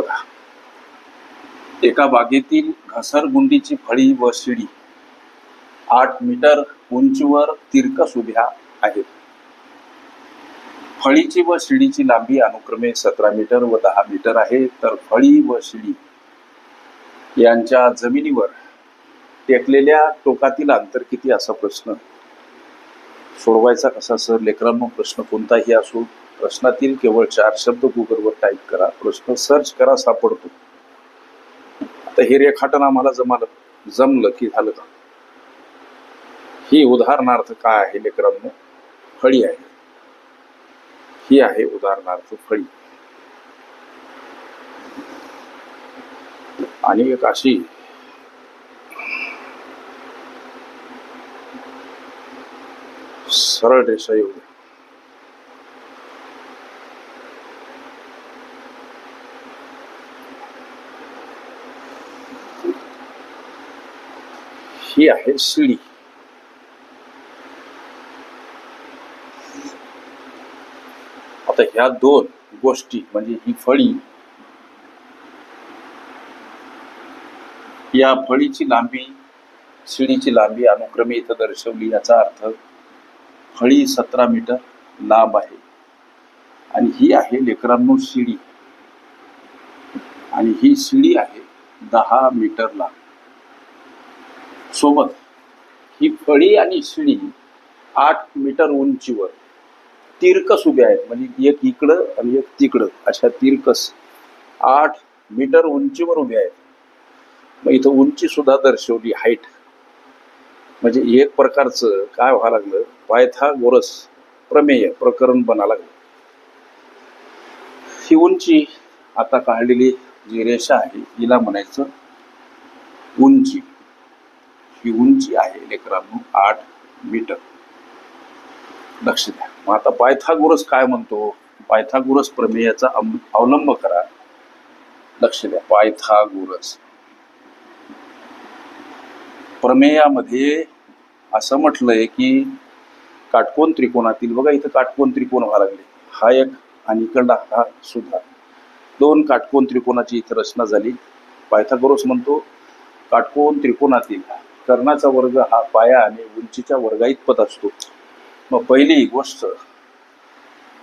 बघा. एका बागेतील घसरगुंडीची फळी व शिडी आठ मीटर उंचीवर तिरकस उभ्या आहेत. फळीची व शिडीची लांबी अनुक्रमे सतरा मीटर व दहा मीटर आहे तर फळी व शिडी यांच्या जमिनीवर टेकलेल्या टोकातील अंतर किती असा प्रश्न सोडवायचा कसा सर? लेकरांनो प्रश्न कोणताही असो प्रश्नातील केवळ चार शब्द गुगलवर टाईप करा. प्रश्न सर्च करा सापडतो. आता हे रेखाटन आम्हाला जमालं जमलं की झालं का? ही उदाहरणार्थ काय आहे लेकरांनो? फळी आहे. ही आहे उदाहरणार्थ फळी. आणि एक अशी सरळ रेषा येऊ ही आहे शिडी आता ह्या दोन गोष्टी म्हणजे ही फळी या फळीची लांबी शिडीची लांबी अनुक्रमे इथं दर्शवली याचा अर्थ फळी सतरा मीटर लांब आहे आणि ही आहे लेकरांनो शिडी आणि ही शिडी आहे दहा मीटर लांब सोबत. ही फळी आणि शिडी आठ मीटर उंचीवर तिरकस उभ्या आहेत. म्हणजे एक इकडं आणि एक तिकडं. अशा तिरकस आठ मीटर उंचीवर उभ्या आहेत. मग इथं उंची सुद्धा दर्शवली हाईट म्हणजे एक प्रकारचं काय व्हायला लागलं? पायथा गोरस प्रमेय प्रकरण बना लागलं. ही उंची आता काढलेली जी रेषा आहे हिला म्हणायचं उंची. ही उंची आहे लेकरांनो आठ मीटर. लक्ष द्या. मग आता पायथागोरस काय म्हणतो? पायथागोरस प्रमेयाचा अवलंब करा. लक्ष द्या. पायथागोरस. प्रमेयामध्ये असं म्हटलंय की काटकोन त्रिकोणातील बघा इथं काटकोन त्रिकोण व्हायला लागले. हा एक आणि इकडला हा सुद्धा. दोन काटकोन त्रिकोणाची इथं रचना झाली. पायथागोरस म्हणतो काटकोन त्रिकोणातील कर्णाचा वर्ग हा पाया आणि उंचीच्या वर्गाइतपत असतो. मग पहिली गोष्ट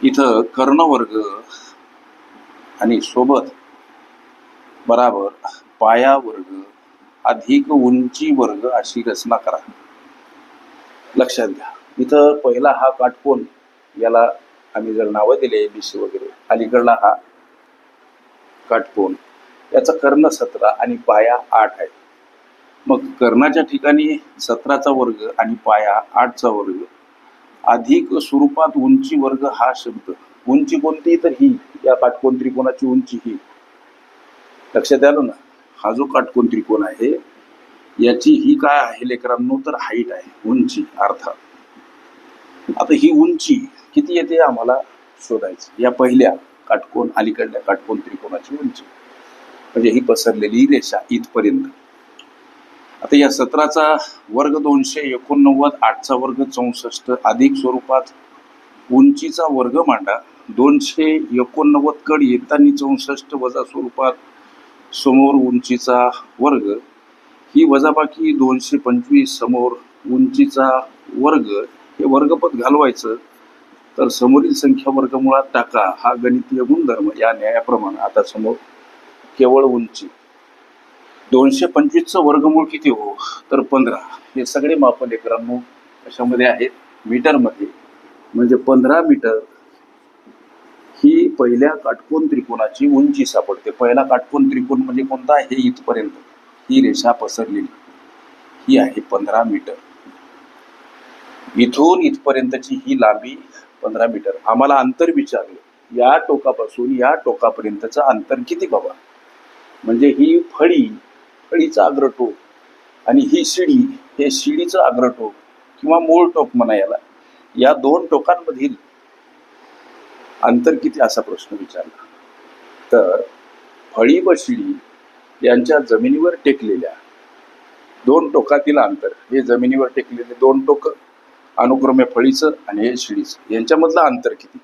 इथं कर्णवर्ग आणि सोबत बराबर पाया वर्ग अधिक उंची वर्ग अशी रचना करा. लक्षात घ्या. इथं पहिला हा काटकोन याला आम्ही जर नावं दिले बीसी वगैरे अलीकडला हा काटकोन. याचा कर्ण सतरा आणि पाया आठ आहे मग कर्णाच्या ठिकाणी सतराचा वर्ग आणि पाया आठचा वर्ग. अधिक स्वरूपात उंची वर्ग हा शब्द. उंची कोणती? तर ही. या काटकोण त्रिकोणाची उंची ही. लक्षात आलं ना? हा जो काटकोण त्रिकोण आहे याची ही काय आहे लेकरांनो? तर हाईट आहे. उंची अर्थात. आता ही उंची किती येते आम्हाला शोधायचं? या पहिल्या काटकोन अलीकडल्या काटकोण त्रिकोणाची उंची. म्हणजे ही पसरलेली रेषा इथपर्यंत. आता या सतराचा वर्ग दोनशे एकोणनव्वद आठचा वर्ग चौसष्ट अधिक स्वरूपात उंचीचा वर्ग मांडा दोनशे एकोणनव्वद कड येताना चौसष्ट वजा स्वरूपात समोर उंचीचा वर्ग ही वजाबाकी दोनशे पंचवीस समोर उंचीचा वर्ग. हे वर्गपद घालवायचं तर समोरील संख्या वर्गमुळात टाका. हा गणितीय गुणधर्म या न्यायाप्रमाणे. आता समोर केवळ उंची. दोनशे पंचवीसचं वर्गमूळ किती हो? तर पंधरा. हे सगळे मापन एकरांनो कशामध्ये आहेत? मीटरमध्ये. म्हणजे पंधरा मीटर ही पहिल्या काटकोन त्रिकोणाची उंची सापडते. पहिला काटकोन त्रिकोण म्हणजे कोणता? आहे इथपर्यंत. ही रेषा पसरलेली. ही आहे पंधरा मीटर. इथून इथपर्यंतची ही लांबी पंधरा मीटर. आम्हाला अंतर विचारलं. या टोकापासून या टोकापर्यंतचं अंतर किती बाबा? म्हणजे ही फळी फळीचं आग्रटोक. आणि ही शिडी हे शिडीचं आग्रटोक किंवा मूळ टोक म्हणा याला या दोन टोकांमधील अंतर किती असा प्रश्न विचारला. तर फळी व शिडी यांच्या जमिनीवर टेकलेल्या दोन टोकातील अंतर हे जमिनीवर टेकलेले दोन टोक अनुक्रमे फळीचं आणि हे शिडीचं यांच्यामधलं अंतर किती?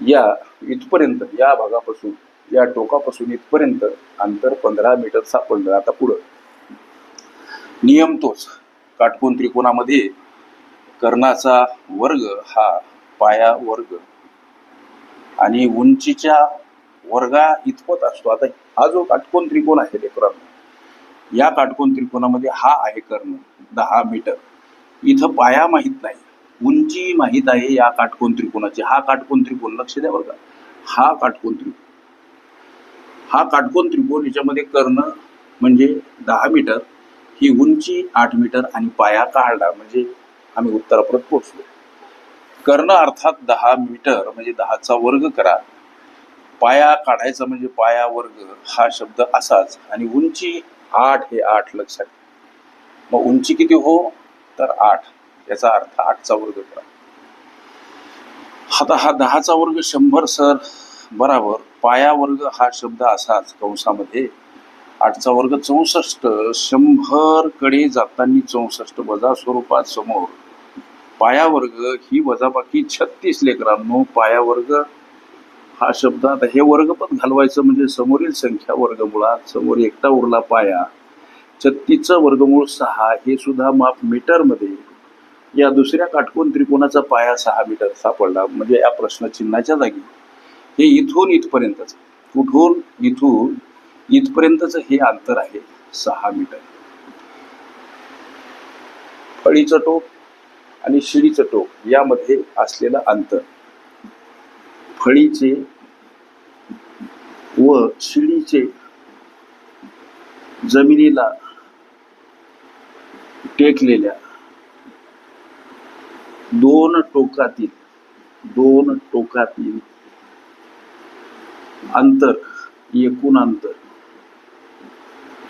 या इथपर्यंत या भागापासून या टोकापासून इथपर्यंत अंतर पंधरा मीटर सापडलं. आता पुढं. नियम तोच. काटकोन त्रिकोणामध्ये कर्णाचा वर्ग हा पाया वर्ग आणि उंचीच्या वर्गा इतपत असतो. आता हा जो काटकोन त्रिकोण आहे लेकरांनो या काटकोन त्रिकोणामध्ये हा आहे कर्ण दहा मीटर. इथं पाया माहीत नाही उंची माहीत आहे या काटकोन त्रिकोणाची. हा काटकोन त्रिकोण लक्ष द्या बरं का. हा काटकोन त्रिकोण. हा काटकोन त्रिकोण याच्यामध्ये कर्ण म्हणजे दहा मीटर ही उंची आठ मीटर आणि पाया काढला म्हणजे आम्ही उत्तरापर्यंत पोहोचलो. कर्ण अर्थात दहा मीटर म्हणजे दहाचा वर्ग करा. पाया काढायचा म्हणजे पाया वर्ग हा शब्द असाच आणि उंची आठ हे आठ लक्षात मग उंची किती हो? तर आठ. याचा अर्थ आठचा वर्ग करा. आता हा दहाचा वर्ग शंभर सर बराबर पायावर्ग हा शब्द असाच कंसामध्ये. आठचा वर्ग चौसष्ट शंभरकडे जाताना चौसष्ट वजा स्वरूपात समोर. पायावर्ग ही वजाबाकी छत्तीस लेकरांनो पायावर्ग हा शब्द आता हे वर्गपद घालवायचं म्हणजे समोरील संख्या वर्गमुळात समोर एकटा उरला पाया. छत्तीसचं वर्गमूळ सहा हे सुद्धा माप मीटरमध्ये. या दुसऱ्या काटकोन त्रिकोणाचा पाया सहा मीटर सापडला म्हणजे या प्रश्नचिन्हाच्या जागी. हे इथून इथपर्यंतच. कुठून? इथून. इथपर्यंतच हे अंतर आहे सहा मीटर. फळीचं टोक आणि शिडीचं टोक यामध्ये असलेलं अंतर. फळीचे व शिडीचे जमिनीला टेकलेल्या दोन टोकातील दोन टोकातील अंतर एकूण अंतर.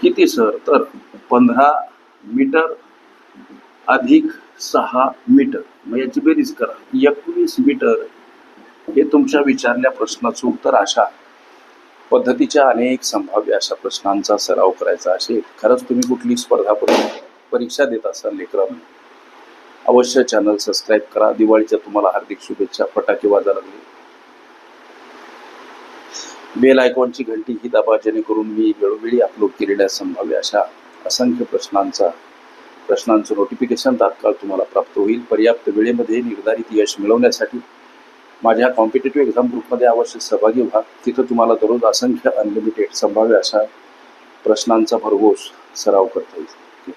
किती सर तर पंधरा मीटर अधिक सहा मीटर. मग याची बेरीज करा. एकवीस मीटर हे तुमच्या विचारल्या प्रश्नाचं उत्तर अशा पद्धतीच्या अनेक संभाव्य अशा प्रश्नांचा सराव करायचा असेल खरंच तुम्ही कुठली स्पर्धा परीक्षा देत असाल लेकरांनो अवश्य चॅनल सबस्क्राईब करा. दिवाळीच्या तुम्हाला हार्दिक शुभेच्छा. फटाके वाजा लागले. बेल आयकॉनची घंटी ही दाबा जेणेकरून मी वेळोवेळी अपलोड केलेल्या संभाव्य अशा असंख्य प्रश्नांचा प्रश्नांचं नोटिफिकेशन तात्काळ तुम्हाला प्राप्त होईल. पर्याप्त वेळेमध्ये निर्धारित यश मिळवण्यासाठी माझ्या कॉम्पिटेटिव्ह एक्झाम ग्रुपमध्ये अवश्य सहभागी व्हा. तिथं तुम्हाला दररोज असंख्य अनलिमिटेड संभाव्य अशा प्रश्नांचा भरघोस सराव करता येईल.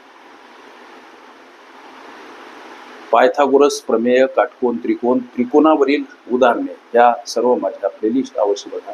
पायथागोरस प्रमेय काटकोन त्रिकोण त्रिकोणावरील उदाहरणे या सर्व माझ्या प्लेलिस्ट अवश्य बघा.